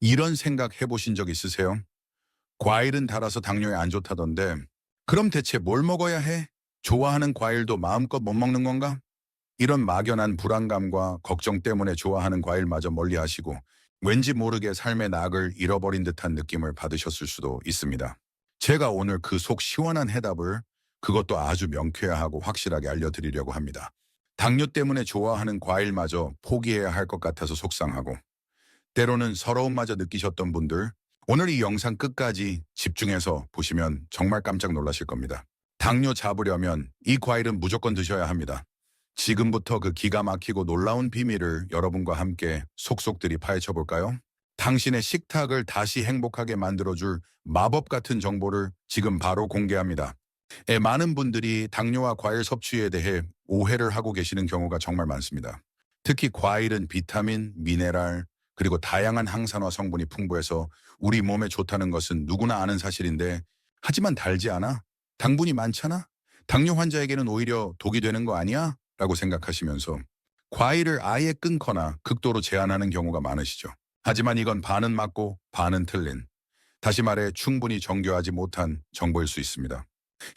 이런 생각 해보신 적 있으세요? 과일은 달아서 당뇨에 안 좋다던데 그럼 대체 뭘 먹어야 해? 좋아하는 과일도 마음껏 못 먹는 건가? 이런 막연한 불안감과 걱정 때문에 좋아하는 과일마저 멀리 하시고 왠지 모르게 삶의 낙을 잃어버린 듯한 느낌을 받으셨을 수도 있습니다. 제가 오늘 그 속 시원한 해답을 그것도 아주 명쾌하고 확실하게 알려드리려고 합니다. 당뇨 때문에 좋아하는 과일마저 포기해야 할 것 같아서 속상하고 때로는 서러움마저 느끼셨던 분들 오늘 이 영상 끝까지 집중해서 보시면 정말 깜짝 놀라실 겁니다. 당뇨 잡으려면 이 과일은 무조건 드셔야 합니다. 지금부터 그 기가 막히고 놀라운 비밀을 여러분과 함께 속속들이 파헤쳐 볼까요? 당신의 식탁을 다시 행복하게 만들어줄 마법 같은 정보를 지금 바로 공개합니다. 에, 많은 분들이 당뇨와 과일 섭취에 대해 오해를 하고 계시는 경우가 정말 많습니다. 특히 과일은 비타민, 미네랄, 그리고 다양한 항산화 성분이 풍부해서 우리 몸에 좋다는 것은 누구나 아는 사실인데 하지만 달지 않아? 당분이 많잖아? 당뇨 환자에게는 오히려 독이 되는 거 아니야? 라고 생각하시면서 과일을 아예 끊거나 극도로 제한하는 경우가 많으시죠. 하지만 이건 반은 맞고 반은 틀린 다시 말해 충분히 정교하지 못한 정보일 수 있습니다.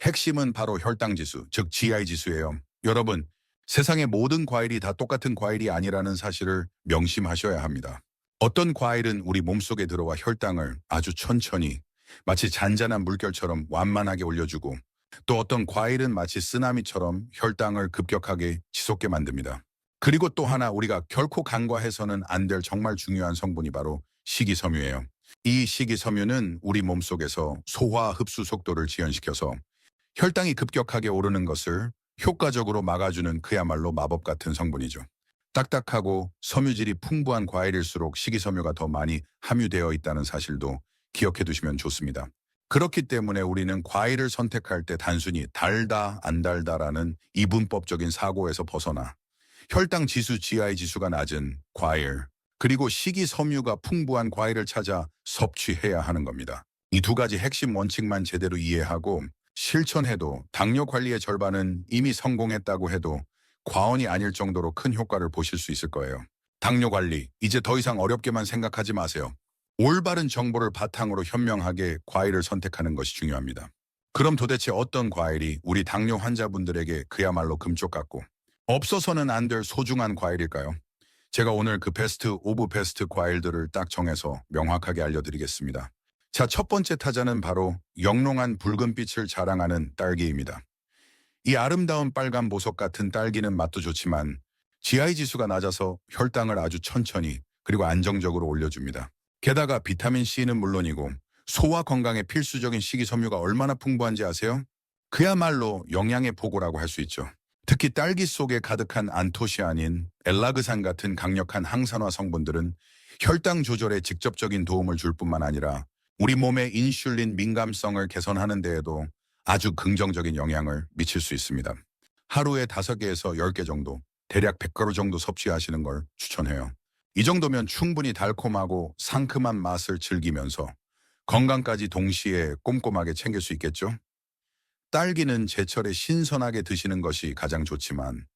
핵심은 바로 혈당 지수, 즉 GI 지수예요. 여러분, 세상의 모든 과일이 다 똑같은 과일이 아니라는 사실을 명심하셔야 합니다. 어떤 과일은 우리 몸속에 들어와 혈당을 아주 천천히 마치 잔잔한 물결처럼 완만하게 올려주고 또 어떤 과일은 마치 쓰나미처럼 혈당을 급격하게 치솟게 만듭니다. 그리고 또 하나 우리가 결코 간과해서는 안 될 정말 중요한 성분이 바로 식이섬유예요. 이 식이섬유는 우리 몸속에서 소화 흡수 속도를 지연시켜서 혈당이 급격하게 오르는 것을 효과적으로 막아주는 그야말로 마법 같은 성분이죠. 딱딱하고 섬유질이 풍부한 과일일수록 식이섬유가 더 많이 함유되어 있다는 사실도 기억해 두시면 좋습니다. 그렇기 때문에 우리는 과일을 선택할 때 단순히 달다, 안 달다라는 이분법적인 사고에서 벗어나 혈당 지수, GI 지수가 낮은 과일, 그리고 식이섬유가 풍부한 과일을 찾아 섭취해야 하는 겁니다. 이 두 가지 핵심 원칙만 제대로 이해하고 실천해도 당뇨 관리의 절반은 이미 성공했다고 해도 과언이 아닐 정도로 큰 효과를 보실 수 있을 거예요. 당뇨 관리, 이제 더 이상 어렵게만 생각하지 마세요. 올바른 정보를 바탕으로 현명하게 과일을 선택하는 것이 중요합니다. 그럼 도대체 어떤 과일이 우리 당뇨 환자분들에게 그야말로 금쪽 같고 없어서는 안 될 소중한 과일일까요? 제가 오늘 그 베스트 오브 베스트 과일들을 딱 정해서 명확하게 알려드리겠습니다. 자, 첫 번째 타자는 바로 영롱한 붉은빛을 자랑하는 딸기입니다. 이 아름다운 빨간 보석 같은 딸기는 맛도 좋지만 GI 지수가 낮아서 혈당을 아주 천천히 그리고 안정적으로 올려줍니다. 게다가 비타민C는 물론이고 소화 건강에 필수적인 식이섬유가 얼마나 풍부한지 아세요? 그야말로 영양의 보고라고 할 수 있죠. 특히 딸기 속에 가득한 안토시아닌, 엘라그산 같은 강력한 항산화 성분들은 혈당 조절에 직접적인 도움을 줄 뿐만 아니라 우리 몸의 인슐린 민감성을 개선하는 데에도 아주 긍정적인 영향을 미칠 수 있습니다. 하루에 5개에서 10개 정도, 대략 100가루 정도 섭취하시는 걸 추천해요. 이 정도면 충분히 달콤하고 상큼한 맛을 즐기면서 건강까지 동시에 꼼꼼하게 챙길 수 있겠죠? 딸기는 제철에 신선하게 드시는 것이 가장 좋지만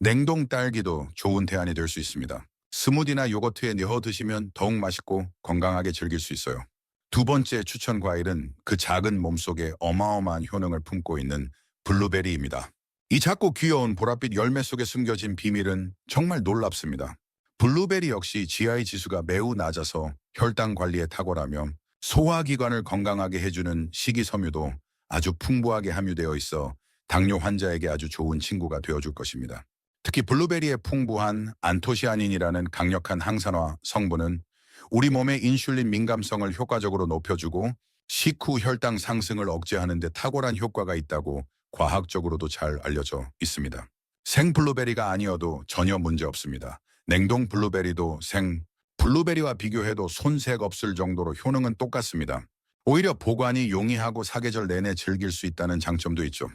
냉동 딸기도 좋은 대안이 될 수 있습니다. 스무디나 요거트에 넣어 드시면 더욱 맛있고 건강하게 즐길 수 있어요. 두 번째 추천 과일은 그 작은 몸속에 어마어마한 효능을 품고 있는 블루베리입니다. 이 작고 귀여운 보랏빛 열매 속에 숨겨진 비밀은 정말 놀랍습니다. 블루베리 역시 GI 지수가 매우 낮아서 혈당 관리에 탁월하며 소화기관을 건강하게 해주는 식이섬유도 아주 풍부하게 함유되어 있어 당뇨 환자에게 아주 좋은 친구가 되어줄 것입니다. 특히 블루베리의 풍부한 안토시아닌이라는 강력한 항산화 성분은 우리 몸의 인슐린 민감성을 효과적으로 높여주고 식후 혈당 상승을 억제하는 데 탁월한 효과가 있다고 과학적으로도 잘 알려져 있습니다. 생 블루베리가 아니어도 전혀 문제 없습니다. 냉동 블루베리도 생 블루베리와 비교해도 손색 없을 정도로 효능은 똑같습니다. 오히려 보관이 용이하고 사계절 내내 즐길 수 있다는 장점도 있죠.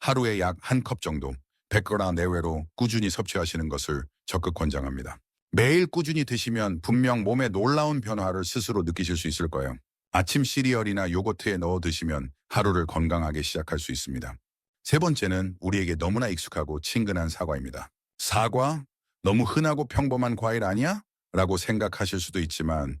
하루에 약 한 컵 정도 100g 내외로 꾸준히 섭취하시는 것을 적극 권장합니다. 매일 꾸준히 드시면 분명 몸에 놀라운 변화를 스스로 느끼실 수 있을 거예요. 아침 시리얼이나 요거트에 넣어 드시면 하루를 건강하게 시작할 수 있습니다. 세 번째는 우리에게 너무나 익숙하고 친근한 사과입니다. 사과? 너무 흔하고 평범한 과일 아니야? 라고 생각하실 수도 있지만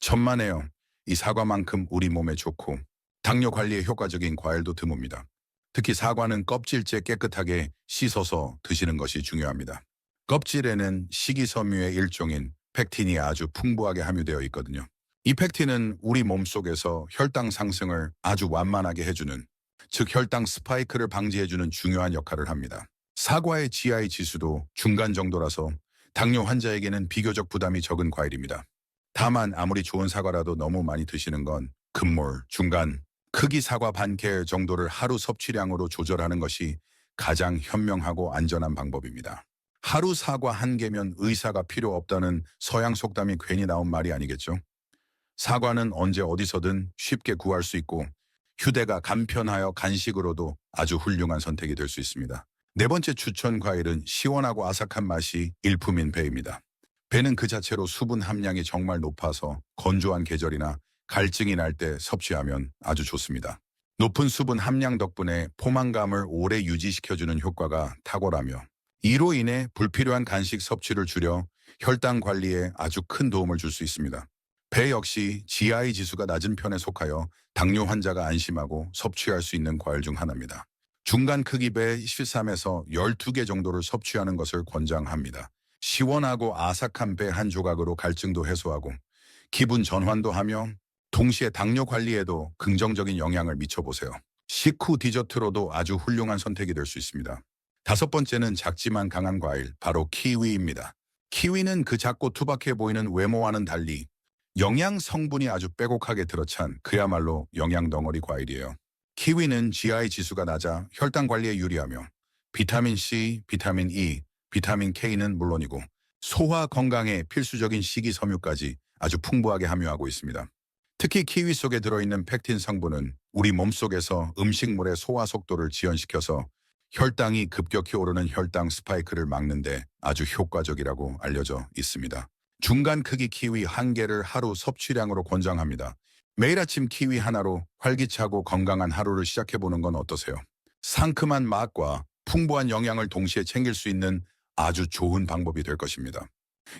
천만에요. 이 사과만큼 우리 몸에 좋고 당뇨 관리에 효과적인 과일도 드뭅니다. 특히 사과는 껍질째 깨끗하게 씻어서 드시는 것이 중요합니다. 껍질에는 식이섬유의 일종인 팩틴이 아주 풍부하게 함유되어 있거든요. 이 팩틴은 우리 몸속에서 혈당 상승을 아주 완만하게 해주는, 즉 혈당 스파이크를 방지해주는 중요한 역할을 합니다. 사과의 GI 지수도 중간 정도라서 당뇨 환자에게는 비교적 부담이 적은 과일입니다. 다만 아무리 좋은 사과라도 너무 많이 드시는 건 금몰, 중간, 크기 사과 반개 정도를 하루 섭취량으로 조절하는 것이 가장 현명하고 안전한 방법입니다. 하루 사과 한 개면 의사가 필요 없다는 서양 속담이 괜히 나온 말이 아니겠죠? 사과는 언제 어디서든 쉽게 구할 수 있고 휴대가 간편하여 간식으로도 아주 훌륭한 선택이 될 수 있습니다. 네 번째 추천 과일은 시원하고 아삭한 맛이 일품인 배입니다. 배는 그 자체로 수분 함량이 정말 높아서 건조한 계절이나 갈증이 날 때 섭취하면 아주 좋습니다. 높은 수분 함량 덕분에 포만감을 오래 유지시켜주는 효과가 탁월하며 이로 인해 불필요한 간식 섭취를 줄여 혈당 관리에 아주 큰 도움을 줄 수 있습니다. 배 역시 GI 지수가 낮은 편에 속하여 당뇨 환자가 안심하고 섭취할 수 있는 과일 중 하나입니다. 중간 크기 배 13에서 12개 정도를 섭취하는 것을 권장합니다. 시원하고 아삭한 배 한 조각으로 갈증도 해소하고 기분 전환도 하며 동시에 당뇨 관리에도 긍정적인 영향을 미쳐보세요. 식후 디저트로도 아주 훌륭한 선택이 될 수 있습니다. 다섯 번째는 작지만 강한 과일, 바로 키위입니다. 키위는 그 작고 투박해 보이는 외모와는 달리 영양 성분이 아주 빼곡하게 들어찬 그야말로 영양 덩어리 과일이에요. 키위는 GI 지수가 낮아 혈당 관리에 유리하며 비타민 C, 비타민 E, 비타민 K는 물론이고 소화 건강에 필수적인 식이섬유까지 아주 풍부하게 함유하고 있습니다. 특히 키위 속에 들어있는 팩틴 성분은 우리 몸속에서 음식물의 소화 속도를 지연시켜서 혈당이 급격히 오르는 혈당 스파이크를 막는데 아주 효과적이라고 알려져 있습니다. 중간 크기 키위 한 개를 하루 섭취량으로 권장합니다. 매일 아침 키위 하나로 활기차고 건강한 하루를 시작해보는 건 어떠세요? 상큼한 맛과 풍부한 영양을 동시에 챙길 수 있는 아주 좋은 방법이 될 것입니다.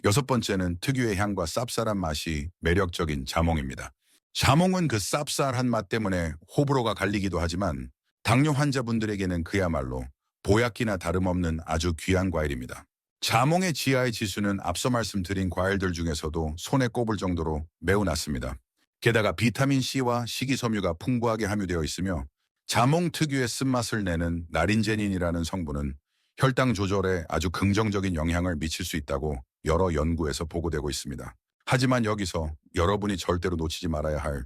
여섯 번째는 특유의 향과 쌉쌀한 맛이 매력적인 자몽입니다. 자몽은 그 쌉쌀한 맛 때문에 호불호가 갈리기도 하지만 당뇨 환자분들에게는 그야말로 보약기나 다름없는 아주 귀한 과일입니다. 자몽의 GI 지수는 앞서 말씀드린 과일들 중에서도 손에 꼽을 정도로 매우 낮습니다. 게다가 비타민C와 식이섬유가 풍부하게 함유되어 있으며 자몽 특유의 쓴맛을 내는 나린제닌이라는 성분은 혈당 조절에 아주 긍정적인 영향을 미칠 수 있다고 여러 연구에서 보고되고 있습니다. 하지만 여기서 여러분이 절대로 놓치지 말아야 할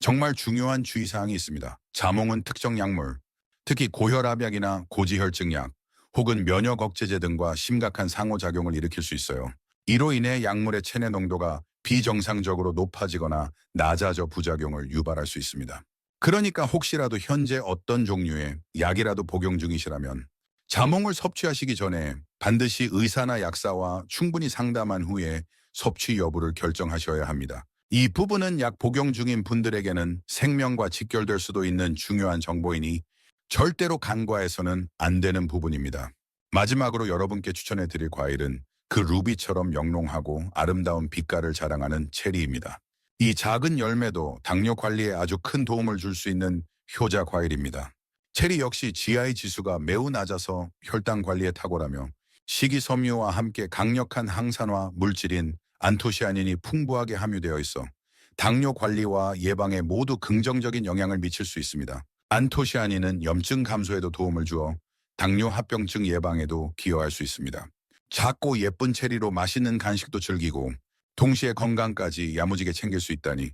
정말 중요한 주의사항이 있습니다. 자몽은 특정 약물, 특히 고혈압약이나 고지혈증약 혹은 면역 억제제 등과 심각한 상호작용을 일으킬 수 있어요. 이로 인해 약물의 체내 농도가 비정상적으로 높아지거나 낮아져 부작용을 유발할 수 있습니다. 그러니까 혹시라도 현재 어떤 종류의 약이라도 복용 중이시라면 자몽을 섭취하시기 전에 반드시 의사나 약사와 충분히 상담한 후에 섭취 여부를 결정하셔야 합니다. 이 부분은 약 복용 중인 분들에게는 생명과 직결될 수도 있는 중요한 정보이니 절대로 간과해서는 안 되는 부분입니다. 마지막으로 여러분께 추천해 드릴 과일은 그 루비처럼 영롱하고 아름다운 빛깔을 자랑하는 체리입니다. 이 작은 열매도 당뇨 관리에 아주 큰 도움을 줄 수 있는 효자 과일입니다. 체리 역시 GI 지수가 매우 낮아서 혈당 관리에 탁월하며 식이섬유와 함께 강력한 항산화 물질인 안토시아닌이 풍부하게 함유되어 있어 당뇨 관리와 예방에 모두 긍정적인 영향을 미칠 수 있습니다. 안토시아닌은 염증 감소에도 도움을 주어 당뇨 합병증 예방에도 기여할 수 있습니다. 작고 예쁜 체리로 맛있는 간식도 즐기고 동시에 건강까지 야무지게 챙길 수 있다니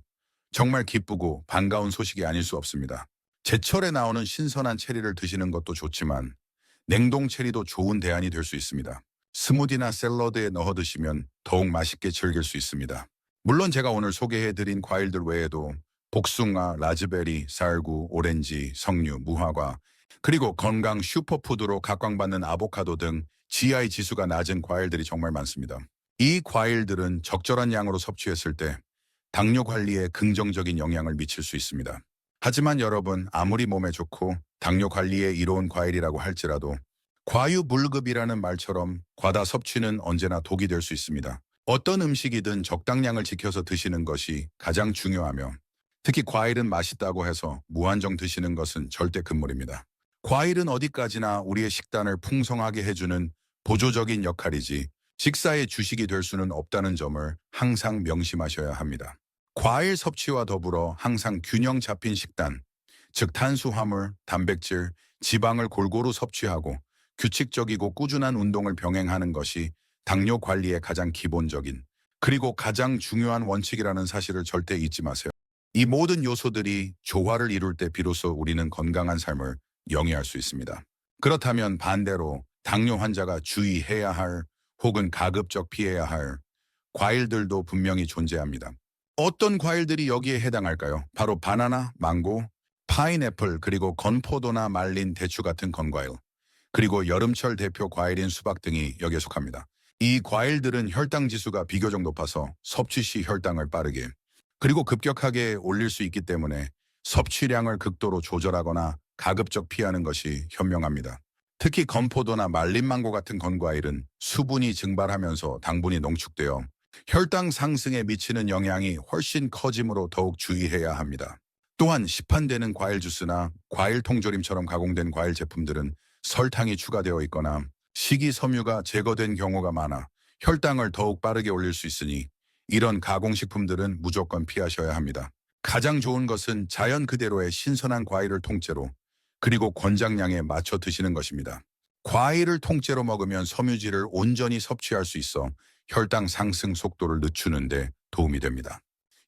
정말 기쁘고 반가운 소식이 아닐 수 없습니다. 제철에 나오는 신선한 체리를 드시는 것도 좋지만 냉동 체리도 좋은 대안이 될 수 있습니다. 스무디나 샐러드에 넣어 드시면 더욱 맛있게 즐길 수 있습니다. 물론 제가 오늘 소개해드린 과일들 외에도 복숭아, 라즈베리, 쌀구, 오렌지, 석류, 무화과, 그리고 건강 슈퍼푸드로 각광받는 아보카도 등 GI 지수가 낮은 과일들이 정말 많습니다. 이 과일들은 적절한 양으로 섭취했을 때 당뇨 관리에 긍정적인 영향을 미칠 수 있습니다. 하지만 여러분 아무리 몸에 좋고 당뇨 관리에 이로운 과일이라고 할지라도 과유불급이라는 말처럼 과다 섭취는 언제나 독이 될 수 있습니다. 어떤 음식이든 적당량을 지켜서 드시는 것이 가장 중요하며 특히 과일은 맛있다고 해서 무한정 드시는 것은 절대 금물입니다. 과일은 어디까지나 우리의 식단을 풍성하게 해주는 보조적인 역할이지 식사의 주식이 될 수는 없다는 점을 항상 명심하셔야 합니다. 과일 섭취와 더불어 항상 균형 잡힌 식단, 즉 탄수화물, 단백질, 지방을 골고루 섭취하고 규칙적이고 꾸준한 운동을 병행하는 것이 당뇨 관리의 가장 기본적인 그리고 가장 중요한 원칙이라는 사실을 절대 잊지 마세요. 이 모든 요소들이 조화를 이룰 때 비로소 우리는 건강한 삶을 영위할 수 있습니다. 그렇다면 반대로 당뇨 환자가 주의해야 할 혹은 가급적 피해야 할 과일들도 분명히 존재합니다. 어떤 과일들이 여기에 해당할까요? 바로 바나나, 망고, 파인애플, 그리고 건포도나 말린 대추 같은 건과일, 그리고 여름철 대표 과일인 수박 등이 여기에 속합니다. 이 과일들은 혈당 지수가 비교적 높아서 섭취 시 혈당을 빠르게 그리고 급격하게 올릴 수 있기 때문에 섭취량을 극도로 조절하거나 가급적 피하는 것이 현명합니다. 특히 건포도나 말린 망고 같은 건과일은 수분이 증발하면서 당분이 농축되어 혈당 상승에 미치는 영향이 훨씬 커지므로 더욱 주의해야 합니다. 또한 시판되는 과일 주스나 과일 통조림처럼 가공된 과일 제품들은 설탕이 추가되어 있거나 식이섬유가 제거된 경우가 많아 혈당을 더욱 빠르게 올릴 수 있으니 이런 가공식품들은 무조건 피하셔야 합니다. 가장 좋은 것은 자연 그대로의 신선한 과일을 통째로 그리고 권장량에 맞춰 드시는 것입니다. 과일을 통째로 먹으면 섬유질을 온전히 섭취할 수 있어 혈당 상승 속도를 늦추는 데 도움이 됩니다.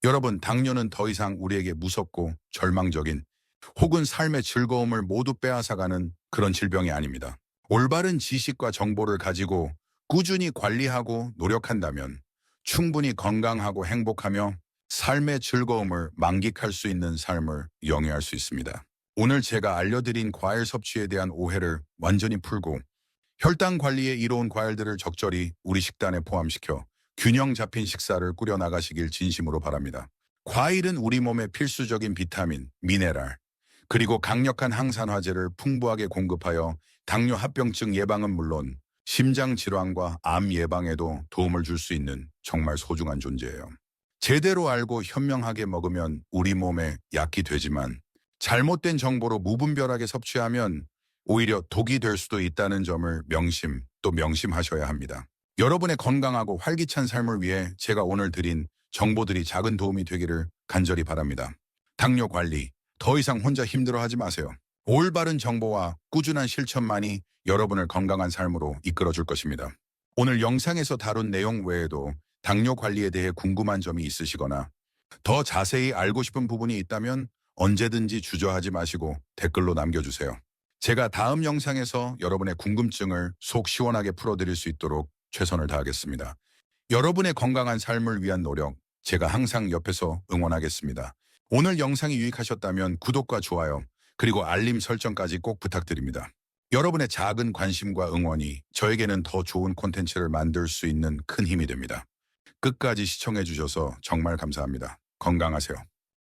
여러분, 당뇨는 더 이상 우리에게 무섭고 절망적인 혹은 삶의 즐거움을 모두 빼앗아가는 그런 질병이 아닙니다. 올바른 지식과 정보를 가지고 꾸준히 관리하고 노력한다면 충분히 건강하고 행복하며 삶의 즐거움을 만끽할 수 있는 삶을 영위할 수 있습니다. 오늘 제가 알려드린 과일 섭취에 대한 오해를 완전히 풀고 혈당 관리에 이로운 과일들을 적절히 우리 식단에 포함시켜 균형 잡힌 식사를 꾸려 나가시길 진심으로 바랍니다. 과일은 우리 몸에 필수적인 비타민, 미네랄, 그리고 강력한 항산화제를 풍부하게 공급하여 당뇨 합병증 예방은 물론 심장 질환과 암 예방에도 도움을 줄 수 있는 정말 소중한 존재예요. 제대로 알고 현명하게 먹으면 우리 몸에 약이 되지만 잘못된 정보로 무분별하게 섭취하면 오히려 독이 될 수도 있다는 점을 명심 또 명심하셔야 합니다. 여러분의 건강하고 활기찬 삶을 위해 제가 오늘 드린 정보들이 작은 도움이 되기를 간절히 바랍니다. 당뇨 관리, 더 이상 혼자 힘들어하지 마세요. 올바른 정보와 꾸준한 실천만이 여러분을 건강한 삶으로 이끌어 줄 것입니다. 오늘 영상에서 다룬 내용 외에도 당뇨 관리에 대해 궁금한 점이 있으시거나 더 자세히 알고 싶은 부분이 있다면 언제든지 주저하지 마시고 댓글로 남겨주세요. 제가 다음 영상에서 여러분의 궁금증을 속 시원하게 풀어드릴 수 있도록 최선을 다하겠습니다. 여러분의 건강한 삶을 위한 노력, 제가 항상 옆에서 응원하겠습니다. 오늘 영상이 유익하셨다면 구독과 좋아요, 그리고 알림 설정까지 꼭 부탁드립니다. 여러분의 작은 관심과 응원이 저에게는 더 좋은 콘텐츠를 만들 수 있는 큰 힘이 됩니다. 끝까지 시청해 주셔서 정말 감사합니다. 건강하세요.